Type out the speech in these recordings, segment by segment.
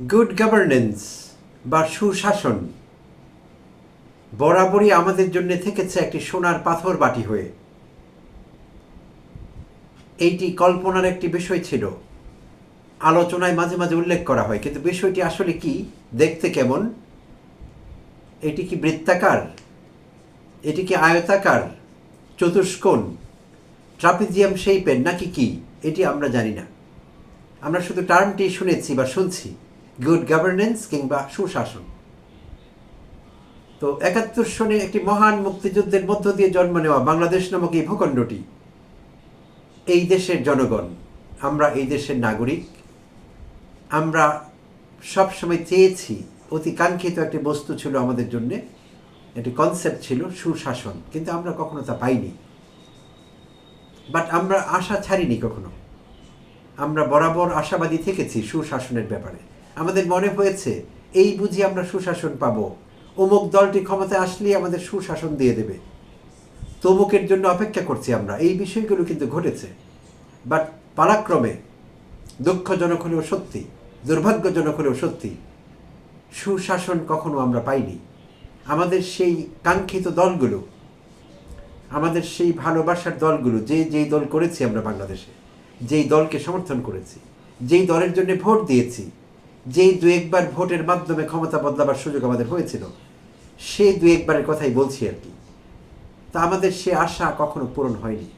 Good governance বা সুশাসন। বরাবরই আমাদের জন্য থেকেছে একটি সোনার পাথর বাটি হয়ে। এইটি কল্পনার একটি বিষয় ছিল। আলোচনায় মাঝে মাঝে উল্লেখ করা হয়, কিন্তু বিষয়টি আসলে কি, দেখতে কেমন? এটি কি বৃত্তাকার? এটি কি আয়তাকার? চতুষ্কোণ? ট্রাপিজিয়াম শেপের নাকি কি? এটি আমরা জানি না। আমরা শুধু টার্মটি শুনেছি বা শুনছি। গুড গভর্নেন্স কিংবা সুশাসন। তো একাত্তর সনে একটি মহান মুক্তিযুদ্ধের মধ্য দিয়ে জন্ম নেওয়া বাংলাদেশ নামক এই ভূখণ্ডটি এই দেশের জনগণ। আমরা এই দেশের নাগরিক। আমরা সবসময় চেয়েছি, অতি কাঙ্ক্ষিত একটি বস্তু ছিল আমাদের জন্যে। একটি কনসেপ্ট ছিল সুশাসন, কিন্তু আমরা কখনো তা পাইনি। বাট আমরা আশা ছাড়িনি কখনো। আমরা বরাবর আশাবাদী থেকেছি সুশাসনের ব্যাপারে। আমাদের মনে হয়েছে, এই বুঝি আমরা সুশাসন পাব। অমুক দলটি ক্ষমতায় আসলেই আমাদের সুশাসন দিয়ে দেবে। তমুকের জন্য অপেক্ষা করছি আমরা, এই বিষয়গুলো কিন্তু ঘটেছে। বাট পালাক্রমে দুঃখজনক হলেও সত্যি, দুর্ভাগ্যজনক হলেও সত্যি, সুশাসন কখনো আমরা পাইনি। আমাদের সেই কাঙ্ক্ষিত দলগুলো, আমাদের সেই ভালোবাসার দলগুলো, যে যেই দল করেছি আমরা বাংলাদেশে, যেই দলকে সমর্থন করেছি, যেই দলের জন্য ভোট দিয়েছি যেই দু একবার ভোটের মাধ্যমে ক্ষমতা বদলাবার সুযোগ আমাদের হয়েছিল, সেই দু একবারের কথাই বলছি আর কি। তা আমাদের সে আশা কখনো পূরণ হয়নি।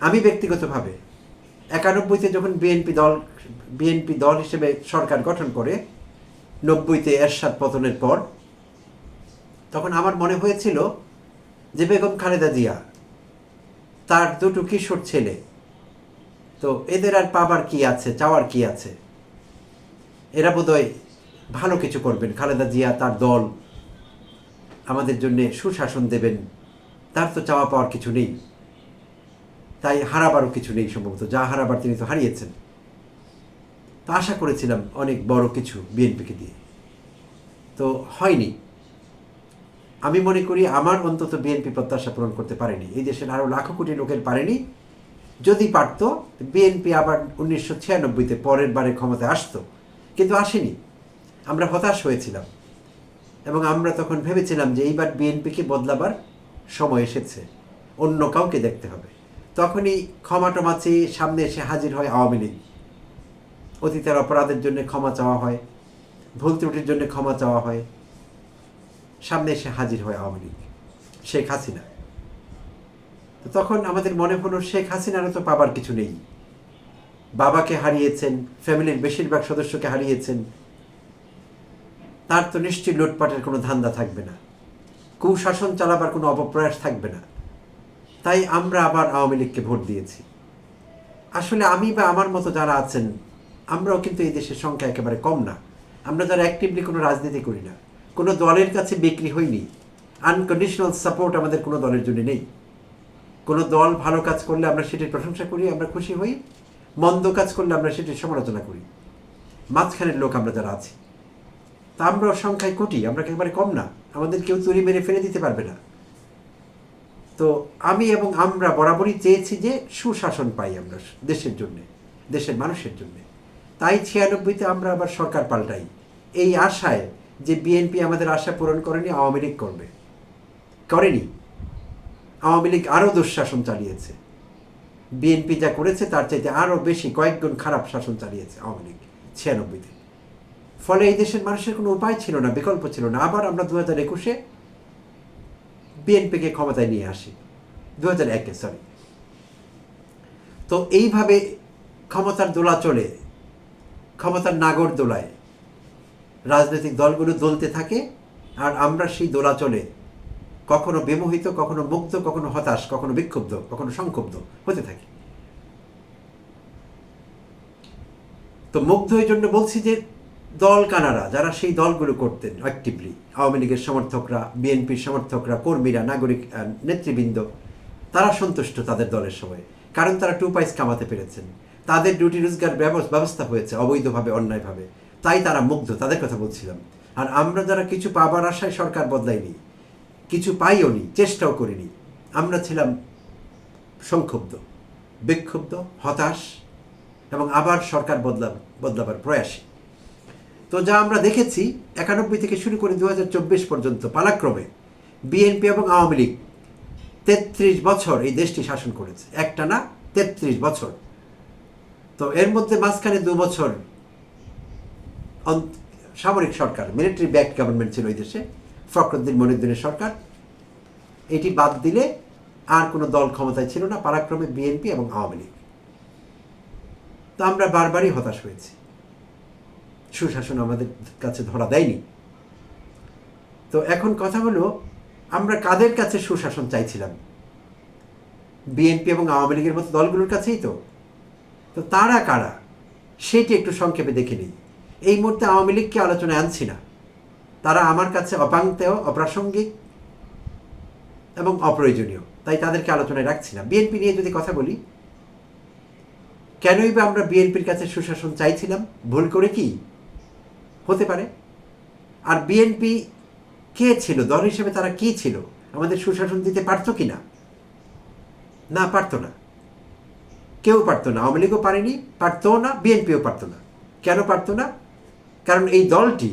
আমি ব্যক্তিগতভাবে একানব্বইতে যখন বিএনপি দল বিএনপি দল হিসেবে সরকার গঠন করে, নব্বইতে এরশাদ পতনের পর, তখন আমার মনে হয়েছিল যে বেগম খালেদা জিয়া, তার দুটো কিশোর ছেলে, তো এদের আর পাবার কি আছে, চাওয়ার কি আছে? এরা বোধহয় ভালো কিছু করবেন। খালেদা জিয়া তার দল আমাদের জন্যে সুশাসন দেবেন। তার তো চাওয়া পাওয়ার কিছু নেই। তাই হারাবারও কিছু নেই সম্ভবত। যা হারাবার তিনি তো হারিয়েছেন। তো আশা করেছিলাম অনেক বড় কিছু বিএনপিকে দিয়ে। তো হয়নি। আমি মনে করি আমার অন্তত বিএনপি প্রত্যাশা পূরণ করতে পারেনি। এই দেশের আরও লাখো কোটি লোকের পারেনি। যদি পারত, বিএনপি আবার উনিশশো ছিয়ানব্বইতে পরের বারে ক্ষমতায় আসতো। কিন্তু আসেনি। আমরা হতাশ হয়েছিলাম এবং আমরা তখন ভেবেছিলাম যে এইবার বিএনপিকে বদলাবার সময় এসেছে, অন্য কাউকে দেখতে হবে। তখনই ক্ষমা টমা চেয়ে সামনে এসে হাজির হয় আওয়ামী লীগ। অতীতের অপরাধের জন্য ক্ষমা চাওয়া হয়, ভুল ত্রুটির জন্য ক্ষমা চাওয়া হয়। সামনে এসে হাজির হয় আওয়ামী লীগ, শেখ হাসিনা। তখন আমাদের মনে হলো শেখ হাসিনারও তো পাবার কিছু নেই। বাবাকে হারিয়েছেন, ফ্যামিলির বেশিরভাগ সদস্যকে হারিয়েছেন। তার তো নিশ্চয়ই লুটপাটের কোনো ধান্দা থাকবে না। কুশাসন চালাবার কোনো অপপ্রয়াস থাকবে না। তাই আমরা আবার আওয়ামী লীগকে ভোট দিয়েছি। আসলে আমি বা আমার মতো যারা আছেন, আমরাও কিন্তু এই দেশের সংখ্যা একেবারে কম না। আমরা যারা অ্যাক্টিভলি কোনো রাজনীতি করি না, কোনো দলের কাছে বিক্রি হইনি আনকন্ডিশনাল সাপোর্ট আমাদের কোনো দলের জন্য নেই। কোনো দল ভালো কাজ করলে আমরা সেটির প্রশংসা করি, আমরা খুশি হই। মন্দ কাজ করলে আমরা সেটি সমালোচনা করি। মাঝখানের লোক আমরা যারা আছি, তা আমরা সংখ্যায় কোটি আমরা একেবারে কম না? আমাদের কেউ তুড়ি মেরে ফেলে দিতে পারবে না। তো আমি এবং আমরা বরাবরই চেয়েছি যে সুশাসন পাই আমরা দেশের জন্যে, দেশের মানুষের জন্যে। তাই ছিয়ানব্বইতে আমরা আবার সরকার পাল্টাই। এই আশায় যে বিএনপি আমাদের আশা পূরণ করেনি, আওয়ামী লীগ করবে। করেনি। আওয়ামী লীগ আরও দুঃশাসন চালিয়েছে। বিএনপি যা করেছে, তার চাইতে আরও বেশি কয়েকগুণ খারাপ শাসন চালিয়েছে আওয়ামী লীগ, ছিয়ানব্বইতে। ফলে এই দেশের মানুষের কোনো উপায় ছিল না, বিকল্প ছিল না। আবার আমরা দু হাজার একুশে বিএনপিকে ক্ষমতায় নিয়ে আসি। দু হাজার একে সরি তো এইভাবে ক্ষমতার দোলা চলে, ক্ষমতার নাগর দোলায় রাজনৈতিক দলগুলো দলতে থাকে, আর আমরা সেই দোলা চলে কখনো বিমোহিত, কখনো মুগ্ধ কখনো হতাশ, কখনো বিক্ষুব্ধ, কখনো সংক্ষুব্ধ হতে থাকি। তো মুগ্ধ এই জন্য বলছি যে দল কানারা, যারা সেই দলগুলো করতেন অ্যাক্টিভলি আওয়ামী লীগের সমর্থকরা, বিএনপির সমর্থকরা, কর্মীরা, নাগরিক নেতৃবৃন্দ, তারা সন্তুষ্ট তাদের দলের সময়। কারণ তারা টু পাইস কামাতে পেরেছেন। তাদের ডিউটি রোজগার ব্যবস- ব্যবস্থা হয়েছে অবৈধভাবে, অন্যায়ভাবে। তাই তারা মুগ্ধ তাদের কথা বলছিলাম। আর আমরা যারা কিছু পাবার আশায় সরকার বদলাইনি কিছু পাইও নি, চেষ্টাও করিনি আমরা ছিলাম সংক্ষুব্ধ, বিক্ষুব্ধ, হতাশ এবং আবার সরকার বদলা বদলাবার প্রয়াসী। তো যা আমরা দেখেছি, একানব্বই থেকে শুরু করে দু হাজার চব্বিশ পর্যন্ত পালাক্রমে বিএনপি এবং আওয়ামী লীগ তেত্রিশ বছর এই দেশটি শাসন করেছে। একটা না, তেত্রিশ বছর। তো এর মধ্যে মাঝখানে দু বছর সামরিক সরকার মিলিটারি ব্যাক গভর্নমেন্ট ছিল ওই দেশে। ফখরুদ্দিন মনিউদ্দিনের সরকার। এটি বাদ দিলে আর কোনো দল ক্ষমতায় ছিল না, পারাক্রমে বিএনপি এবং আওয়ামী লীগ। তো আমরা বারবারই হতাশ হয়েছি। সুশাসন আমাদের কাছে ধরা দেয়নি। তো এখন কথা হলো, আমরা কাদের কাছে সুশাসন চাইছিলাম? বিএনপি এবং আওয়ামী লীগের মতো দলগুলোর কাছেই তো। তো তারা কারা? সেটি একটু সংক্ষেপে দেখে নিই। এই মুহূর্তে আওয়ামী লীগকে আলোচনায় আনছি না। তারা আমার কাছে অপাঙ্ক্তেয় অপ্রাসঙ্গিক এবং অপ্রয়োজনীয়। তাই তাদেরকে আলোচনায় রাখছি না বিএনপি নিয়ে যদি কথা বলি, কেনই বা আমরা বিএনপির কাছে সুশাসন চাইছিলাম? ভুল করে কি? হতে পারে। আর বিএনপি কে ছিল? দল হিসেবে তারা কি ছিল? আমাদের সুশাসন দিতে পারতো কি না? না, পারতো না। কেউ পারতো না। আওয়ামী লীগও পারেনি পারতো না, বিএনপিও পারতো না। কেন পারতো না? কারণ এই দলটি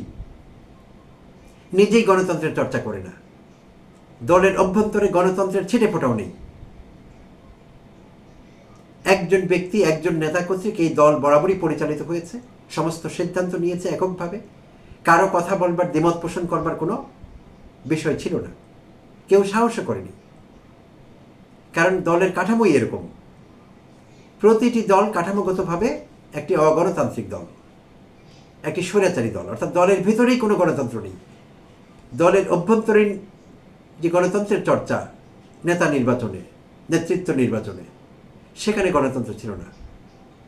নিজেই গণতন্ত্রের চর্চা করে না। দলের অভ্যন্তরে গণতন্ত্রের ছিটে ফোটাও নেই। একজন ব্যক্তি, একজন নেতা কর্তৃক এই দল বরাবরই পরিচালিত হয়েছে, সমস্ত সিদ্ধান্ত নিয়েছে এককভাবে। কারও কথা বলবার, দ্বিমত পোষণ করবার কোনো বিষয় ছিল না। কেউ সাহসও করেনি। কারণ দলের কাঠামোই এরকম। প্রতিটি দল কাঠামোগতভাবে একটি অগণতান্ত্রিক দল, একটি স্বৈরাচারী দল, অর্থাৎ দলের ভিতরেই কোনো গণতন্ত্র নেই। দলের অভ্যন্তরীণ যে গণতন্ত্রের চর্চা, নেতা নির্বাচনে, নেতৃত্ব নির্বাচনে, সেখানে গণতন্ত্র ছিল না।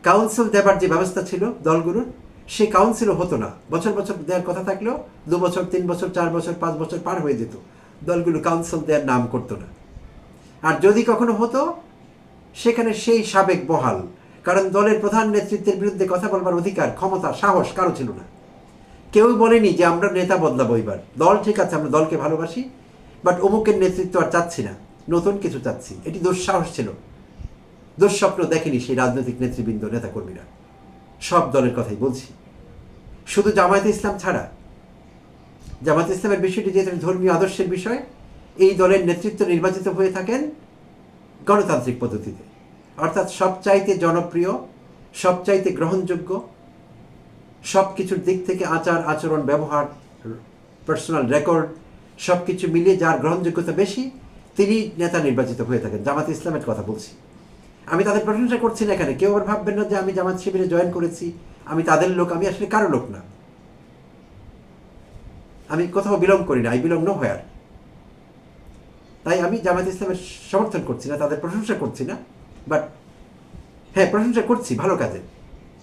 কাউন্সিল দেবার যে ব্যবস্থা ছিল দলগুলোর সে কাউন্সিলও হতো না। বছর বছর দেওয়ার কথা থাকলেও দু বছর, তিন বছর, চার বছর, পাঁচ বছর পার হয়ে যেত। দলগুলো কাউন্সিল দেওয়ার নাম করতো না। আর যদি কখনো হতো, সেখানে সেই সাবেক বহাল। কারণ দলের প্রধান নেতৃত্বের বিরুদ্ধে কথা বলবার অধিকার, ক্ষমতা, সাহস কারও ছিল না। কেউ বলেনি যে আমরা নেতা বদলাবো এবার। দল ঠিক আছে, আমরা দলকে ভালোবাসি বাট অমুকের নেতৃত্ব আর চাচ্ছি না। নতুন কিছু চাচ্ছি। এটি দুঃসাহস ছিল। দুঃস্বপ্ন দেখেনি সেই রাজনৈতিক নেতৃবৃন্দ, নেতাকর্মীরা। সব দলের কথাই বলছি। শুধু জামায়াতে ইসলাম ছাড়া। জামায়াতে ইসলামের বিষয়টি যেহেতু ধর্মীয় আদর্শের বিষয়, এই দলের নেতৃত্ব নির্বাচিত হয়ে থাকেন গণতান্ত্রিক পদ্ধতিতে। অর্থাৎ সবচাইতে জনপ্রিয়, সবচাইতে গ্রহণযোগ্য সব কিছুর দিক থেকে আচার, আচরণ, ব্যবহার পার্সোনাল রেকর্ড সব কিছু মিলিয়ে যার গ্রহণযোগ্যতা বেশি, তিনি নেতা নির্বাচিত হয়ে থাকেন। জামাত ইসলামের কথা বলছি। আমি তাদের প্রশংসা করছি না এখানে। কেউ আবার ভাববেন না যে আমি জামাত শিবিরে জয়েন করেছি। আমি তাদের লোক, আমি আসলে কারও লোক না। আমি কোথাও বিলং করি না। আই বিলং নো হোয়ার তাই আমি জামাত ইসলামের সমর্থন করছি না, তাদের প্রশংসা করছি না। বাট হ্যাঁ প্রশংসা করছি ভালো কাজে।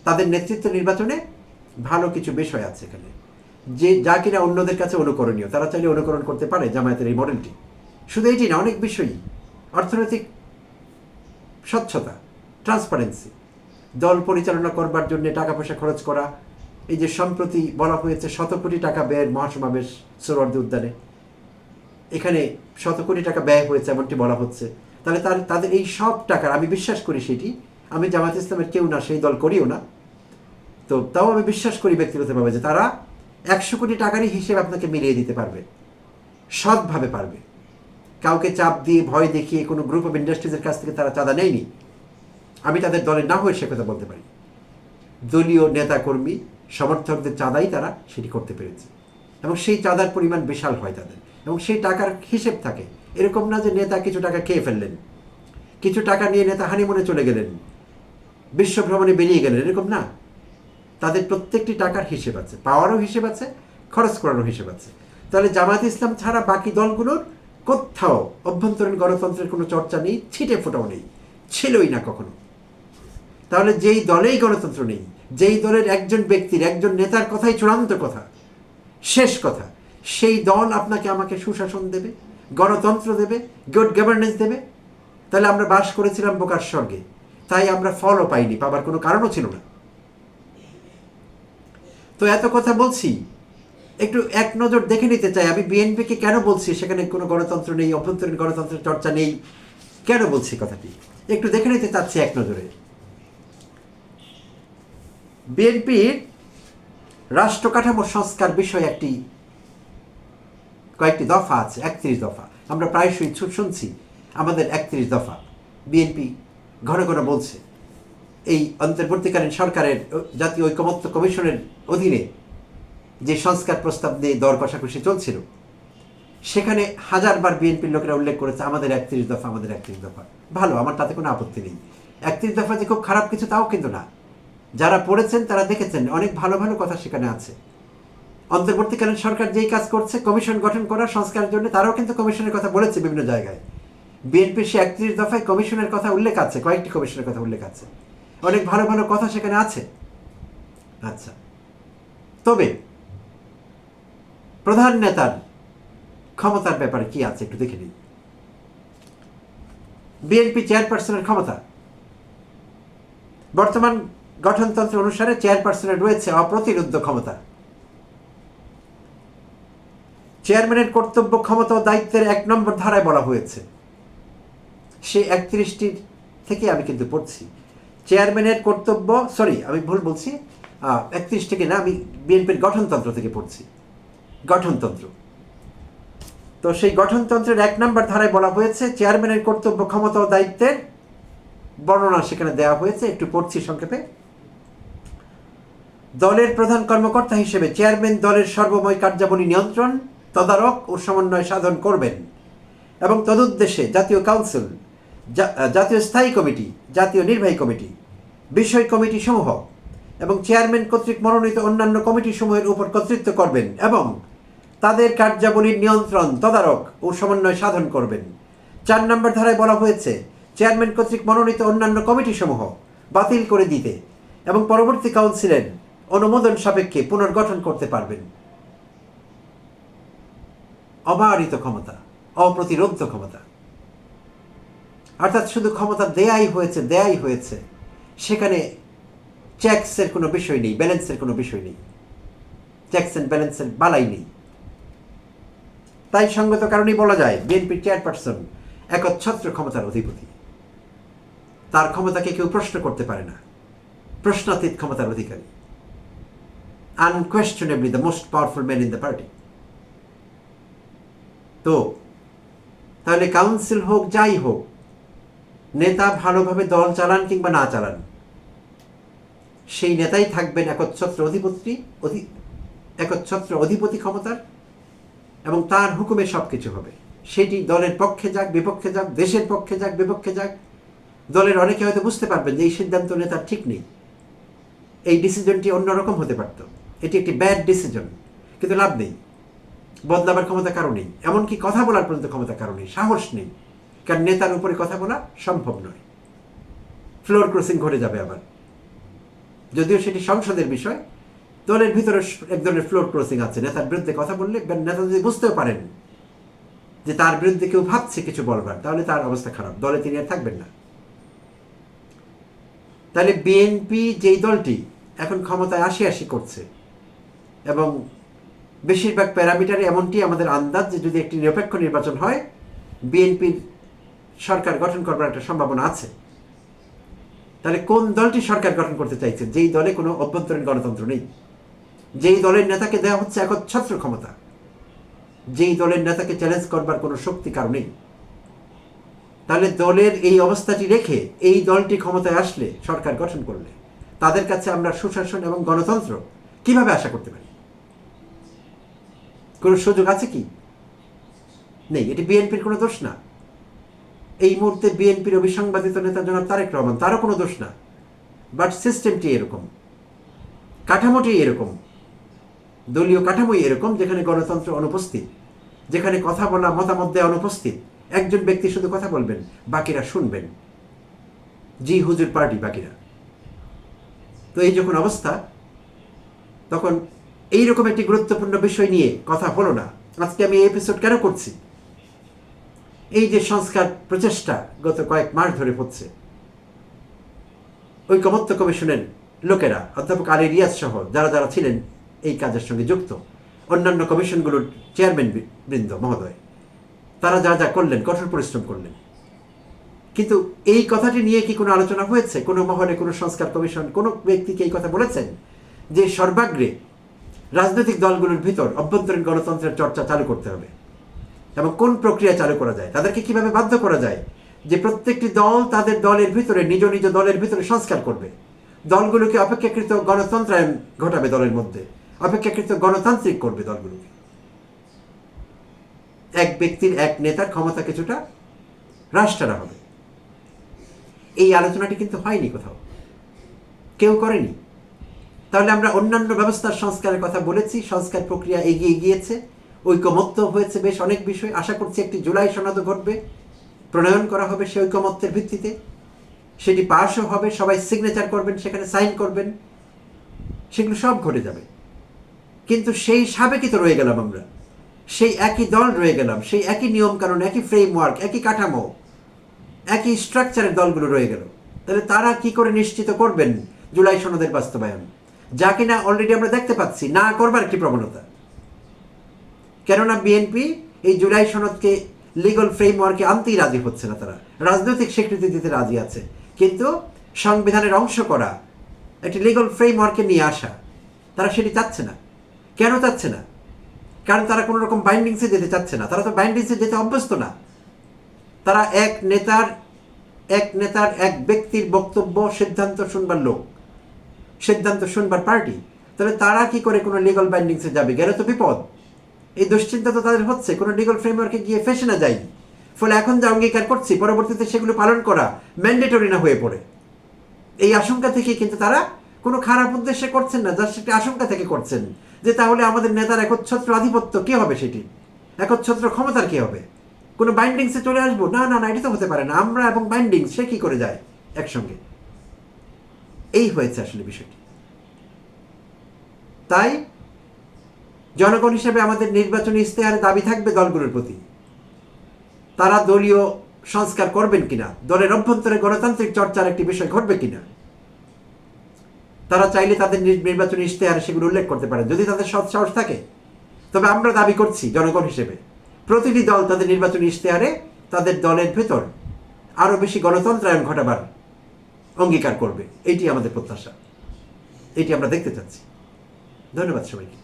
তাদের নেতৃত্ব নির্বাচনে ভালো কিছু বিষয় আছে এখানে। যে, যা কিনা অন্যদের কাছে অনুকরণীয়, তারা চাইলে অনুকরণ করতে পারে জামায়াতের এই মডেলটি শুধু এটি না, অনেক বিষয়ই। অর্থনৈতিক স্বচ্ছতা ট্রান্সপারেন্সি দল পরিচালনা করবার জন্য টাকা পয়সা খরচ করা, এই যে সম্প্রতি বলা হয়েছে শত কোটি টাকা ব্যয়ের মহাসমাবেশ সোরওয়ার্দী উদ্যানে। এখানে শত কোটি টাকা ব্যয় হয়েছে এমনটি বলা হচ্ছে। তাহলে তার, তাদের এই সব টাকার, আমি বিশ্বাস করি সেটি, আমি জামাত ইসলামের কেউ না, সেই দল করিও না। তো তাও আমি বিশ্বাস করি ব্যক্তিগতভাবে যে তারা একশো কোটি টাকারই হিসেব আপনাকে মিলিয়ে দিতে পারবে। সৎভাবে পারবে। কাউকে চাপ দিয়ে, ভয় দেখিয়ে কোনো গ্রুপ অফ ইন্ডাস্ট্রিজের কাছ থেকে তারা চাঁদা নেয়নি। আমি তাদের দলে না হয়ে সে কথা বলতে পারি। দলীয় নেতাকর্মী, সমর্থকদের চাঁদাই তারা সেটি করতে পেরেছে। এবং সেই চাঁদার পরিমাণ বিশাল হয় তাদের। এবং সেই টাকার হিসেব থাকে। এরকম না যে নেতা কিছু টাকা খেয়ে ফেললেন। কিছু টাকা নিয়ে নেতা হানিমুনে চলে গেলেন। বিশ্ব ভ্রমণে বেরিয়ে গেলেন। এরকম না। তাদের প্রত্যেকটি টাকার হিসেব আছে, পাওয়ারও হিসেব আছে, খরচ করারও হিসেব আছে। তাহলে জামাত ইসলাম ছাড়া বাকি দলগুলোর কোথাও অভ্যন্তরীণ গণতন্ত্রের কোনো চর্চা নেই, ছিটে ফোটাও নেই, ছিলই না কখনো। তাহলে যেই দলেই গণতন্ত্র নেই, যেই দলের একজন ব্যক্তির, একজন নেতার কথাই চূড়ান্ত কথা, শেষ কথা, সেই দল আপনাকে আমাকে সুশাসন দেবে, গণতন্ত্র দেবে গুড গভর্নেন্স দেবে। তাহলে আমরা বাস করেছিলাম বোকার স্বর্গে, তাই আমরা ফলও পাইনি, পাবার কোনো কারণও ছিল না। তো এত কথা বলছি। একটু এক নজর দেখে নিতে চাই, আমি বিএনপিকে কেন বলছি? সেখানে কোনো গণতন্ত্র নেই, অভ্যন্তরীণ গণতন্ত্রের চর্চা নেই। কেন বলছি কথাটি? একটু দেখে নিতে চাচ্ছি এক নজরে। বিএনপির রাষ্ট্র কাঠামো সংস্কার বিষয়ে একটি, কয়েকটি দফা আছে, একত্রিশ দফা। আমরা প্রায়শই শুনছি, আমাদের একত্রিশ দফা। বিএনপি ঘন ঘন বলছে। এই অন্তর্বর্তীকালীন সরকারের জাতীয় ঐকমত্য কমিশনের অধীনে যে সংস্কার প্রস্তাব নিয়ে দর কষাকষি চলছিল, সেখানে হাজারবার বিএনপির লোকেরা উল্লেখ করেছে, আমাদের একত্রিশ দফা, আমাদের একত্রিশ দফা। ভালো, আমার তাতে কোনো আপত্তি নেই। একত্রিশ দফা যে খুব খারাপ কিছু, তাও কিন্তু না। যারা পড়েছেন, তারা দেখেছেন, অনেক ভালো ভালো কথা সেখানে আছে। অন্তর্বর্তীকালীন সরকার যেই কাজ করছে, কমিশন গঠন করা সংস্কারের জন্য তারাও কিন্তু কমিশনের কথা বলেছে বিভিন্ন জায়গায়। বিএনপির সে একত্রিশ দফায় কমিশনের কথা উল্লেখ আছে, কয়েকটি কমিশনের কথা উল্লেখ আছে। অনেক ভালো ভালো কথা সেখানে আছে। আচ্ছা। তবে প্রধান নেতার ক্ষমতার ব্যাপারে কি আছে একটু দেখে নিই। বিএনপি চেয়ারপারসনের ক্ষমতা। বর্তমান গঠনতন্ত্র অনুসারে চেয়ারপারসনের রয়েছে অপ্রতিরোধ্য ক্ষমতা। চেয়ারম্যানের কর্তব্য ক্ষমতা ও দায়িত্বের এক নম্বর ধারায় বলা হয়েছে। সে একত্রিশটির থেকে আমি কিন্তু পড়ছি। চেয়ারম্যানের কর্তব্য সরি আমি ভুল বলছি একত্রিশ থেকে না, আমি বিএনপির গঠনতন্ত্র থেকে পড়ছি। গঠনতন্ত্র। তো সেই গঠনতন্ত্রের এক নম্বর ধারায় বলা হয়েছে, চেয়ারম্যানের কর্তব্য, ক্ষমতা ও দায়িত্বের বর্ণনা সেখানে দেওয়া হয়েছে, একটু পড়ছি সংক্ষেপে। দলের প্রধান কর্মকর্তা হিসেবে চেয়ারম্যান দলের সর্বময় কার্যাবলী নিয়ন্ত্রণ, তদারক ও সমন্বয় সাধন করবেন এবং তদুদ্দেশ্যে জাতীয় কাউন্সিল জাতীয় স্থায়ী কমিটি, জাতীয় নির্বাহী কমিটি, বিষয় কমিটি সমূহ এবং চেয়ারম্যান কর্তৃক মনোনীত অন্যান্য কমিটি সমূহের উপর কর্তৃত্ব করবেন এবং তাদের কার্যাবলীর নিয়ন্ত্রণ, তদারক ও সমন্বয় সাধন করবেন। চার নম্বর ধারায় বলা হয়েছে, চেয়ারম্যান কর্তৃক মনোনীত অন্যান্য কমিটি সমূহ বাতিল করে দিতে এবং পরবর্তী কাউন্সিলের অনুমোদন সাপেক্ষে পুনর্গঠন করতে পারবেন। অবারিত ক্ষমতা অপ্রতিরোধ্য ক্ষমতা। অর্থাৎ শুধু ক্ষমতা দেয়াই হয়েছে দেয়াই হয়েছে। সেখানে চেকসের কোনো বিষয় নেই ব্যালেন্সের কোনো বিষয় নেই। চেকস অ্যান্ড ব্যালেন্সের বালাই নেই। তাই সঙ্গত কারণেই বলা যায় বিএনপির চেয়ারপারসন একচ্ছত্র ক্ষমতার অধিপতি। তার ক্ষমতাকে কেউ প্রশ্ন করতে পারে না। প্রশ্নাতীত ক্ষমতার অধিকারী। Unquestionably the most powerful man in the party তো, তাহলে কাউন্সিল হোক, যাই হোক নেতা ভালোভাবে দল চালান কিংবা না চালান, সেই নেতাই থাকবেন একচ্ছত্র অধিপতি, অধি, একচ্ছত্র অধিপতি ক্ষমতার, এবং তার হুকুমে সব কিছু হবে। সেটি দলের পক্ষে যাক, বিপক্ষে যাক, দেশের পক্ষে যাক, বিপক্ষে যাক, দলের অনেকে হয়তো বুঝতে পারবেন যে এই সিদ্ধান্ত নেতার ঠিক নেই। এই ডিসিশনটি অন্যরকম হতে পারত। এটি একটি ব্যাড ডিসিশন কিন্তু লাভ নেই। বদলাবার ক্ষমতা কারও নেই। এমনকি কথা বলার পর্যন্ত ক্ষমতা কারও নেই। সাহস নেই। কারণ নেতার উপরে কথা বলা সম্ভব নয়। ফ্লোর ক্রসিং ঘটে যাবে আবার। যদিও সেটি সংসদের বিষয়, দলের ভিতরে এক ধরনের ফ্লোর ক্রসিং আছে। নেতার বিরুদ্ধে কথা বললে নেতা যদি বুঝতেও পারেন যে তার বিরুদ্ধে কেউ ভাবছে কিছু বলবার, তাহলে তার অবস্থা খারাপ। দলে তিনি আর থাকবেন না। তাহলে বিএনপি যেই দলটি এখন ক্ষমতায় আসি আসি করছে, এবং বেশিরভাগ প্যারামিটারে এমনটি আমাদের আন্দাজ যে যদি একটি নিরপেক্ষ নির্বাচন হয় বিএনপির সরকার গঠন করবার একটা সম্ভাবনা আছে। তাহলে কোন দলটি সরকার গঠন করতে চাইছে? যেই দলে কোনো অভ্যন্তরীণ গণতন্ত্র নেই। যেই দলের নেতাকে দেওয়া হচ্ছে একচ্ছত্র ক্ষমতা। যেই দলের নেতাকে চ্যালেঞ্জ করবার কোনো শক্তি কারও নেই। তাহলে দলের এই অবস্থাটি রেখে এই দলটি ক্ষমতায় আসলে সরকার গঠন করলে তাদের কাছে আমরা সুশাসন এবং গণতন্ত্র কীভাবে আশা করতে পারি? কোনো সুযোগ আছে কি? নেই, এটি বিএনপির কোনো দোষ না। এই মুহূর্তে বিএনপির অভিসংবাদিত নেতা জনাব তারেক রহমান, তারও কোনো দোষ না। বাট সিস্টেমটি এরকম। কাঠামোটি এরকম। দলীয় কাঠামোই এরকম, যেখানে গণতন্ত্র অনুপস্থিত, যেখানে কথা বলা, মতামত দেওয়া অনুপস্থিত। একজন ব্যক্তি শুধু কথা বলবেন, বাকিরা শুনবেন। জি, হুজুর পার্টি, বাকিরা। তো এই যখন অবস্থা, তখন এইরকম একটি গুরুত্বপূর্ণ বিষয় নিয়ে কথা হলো না। আজকে আমি এই এপিসোড কেন করছি? এই যে সংস্কার প্রচেষ্টা গত কয়েক মাস ধরে হচ্ছে, ঐকমত্য কমিশনের লোকেরা, অধ্যাপক আলী রিয়াজ সহ যারা যারা ছিলেন এই কাজের সঙ্গে যুক্ত, অন্যান্য কমিশনগুলোর চেয়ারম্যান বৃন্দ, মহোদয়, তারা যা যা করলেন, কঠোর পরিশ্রম করলেন। কিন্তু এই কথাটি নিয়ে কি কোনো আলোচনা হয়েছে? কোনো মহলে কোনো সংস্কার কমিশন, কোনো ব্যক্তিকে এই কথা বলেছেন? যে সর্বাগ্রে রাজনৈতিক দলগুলোর ভিতর অভ্যন্তরীণ গণতন্ত্রের চর্চা চালু করতে হবে। এবং কোন প্রক্রিয়া চালু করা যায়? তাদেরকে কীভাবে বাধ্য করা যায়? যে প্রত্যেকটি দল তাদের দলের ভিতরে, নিজ নিজ দলের ভিতরে সংস্কার করবে। দলগুলোকে অপেক্ষাকৃত গণতন্ত্রায়ন ঘটাবে দলের মধ্যে। অপেক্ষাকৃত গণতান্ত্রিক করবে দলগুলোকে। এক ব্যক্তির এক নেতার ক্ষমতা কিছুটা হ্রাস টানা হবে। এই আলোচনাটি কিন্তু হয়নি কোথাও। কেউ করেনি। তাহলে আমরা অন্যান্য ব্যবস্থার সংস্কারের কথা বলেছি, সংস্কার প্রক্রিয়া এগিয়ে গিয়েছে। ঐকমত্য হয়েছে বেশ অনেক বিষয়। আশা করছি একটি জুলাই সনদ ঘটবে। প্রণয়ন করা হবে সেই ঐকমত্যের ভিত্তিতে। সেটি পাশও হবে, সবাই সিগনেচার করবেন, সেখানে সাইন করবেন। সেগুলো সব ঘটে যাবে। কিন্তু সেই সাবেকই তো রয়ে গেলাম আমরা। সেই একই দল রয়ে গেলাম। সেই একই নিয়মকানুন, একই ফ্রেমওয়ার্ক একই কাঠামো, একই স্ট্রাকচারের দলগুলো রয়ে গেল। তাহলে তারা কি করে নিশ্চিত করবেন জুলাই সনদের বাস্তবায়ন? যা কিনা অলরেডি আমরা দেখতে পাচ্ছি, না করবার একটি প্রবণতা? কেননা বিএনপি এই জুলাই সনদকে লিগাল ফ্রেমওয়ার্কে আনতেই রাজি হচ্ছে না তারা। রাজনৈতিক স্বীকৃতি দিতে রাজি আছে। কিন্তু সংবিধানের অংশ করা, একটি লিগাল ফ্রেমওয়ার্কে নিয়ে আসা, তারা সেটি চাচ্ছে না। কেন চাচ্ছে না? কারণ তারা কোনো রকম বাইন্ডিংসে যেতে চাচ্ছে না। তারা তো বাইন্ডিংসে যেতে অভ্যস্ত না। তারা এক নেতার এক নেতার, এক ব্যক্তির বক্তব্য, সিদ্ধান্ত শুনবার লোক, সিদ্ধান্ত শুনবার পার্টি তাহলে তারা কি করে কোনো লিগাল বাইন্ডিংসে যাবে? গেলে তো বিপদ। এই দুশ্চিন্তা তো তাদের হচ্ছে। কোনো লিগাল ফ্রেমওয়ার্কে গিয়ে ফেসে না যাই। ফলে এখন যা অঙ্গীকার করছি, পরবর্তীতে সেগুলো পালন করা ম্যান্ডেটরি না হয়ে পড়ে। এই আশঙ্কা থেকে কিন্তু তারা কোনো খারাপ উদ্দেশ্যে করছেন না যার সেটি আশঙ্কা থেকে করছেন যে তাহলে আমাদের নেতার একচ্ছত্র আধিপত্য কি হবে সেটি? একচ্ছত্র ক্ষমতার কি হবে? কোনো বাইন্ডিংসে চলে আসব? না না না, এটা তো হতে পারে না। আমরা এবং বাইন্ডিংস সে কী করে যায় একসঙ্গে? এই হয়েছে আসলে বিষয়টি। তাই জনগণ হিসেবে আমাদের নির্বাচনী ইশতেহারে দাবি থাকবে দলগুলোর প্রতি। তারা দলীয় সংস্কার করবেন কিনা, দলের অভ্যন্তরে গণতান্ত্রিক চর্চার একটি বিষয় ঘটবে কিনা, তারা চাইলে তাদের নির- নির্বাচনী ইশতেহারে সেগুলো উল্লেখ করতে পারে যদি তাদের সৎ সাহস থাকে, তবে আমরা দাবি করছি জনগণ হিসেবে, প্রতিটি দল তাদের নির্বাচনী ইশতেহারে তাদের দলের ভেতর আরও বেশি গণতন্ত্রায়ন ঘটাবার অঙ্গীকার করবে। এইটি আমাদের প্রত্যাশা। এটি আমরা দেখতে চাচ্ছি। ধন্যবাদ সবাইকে।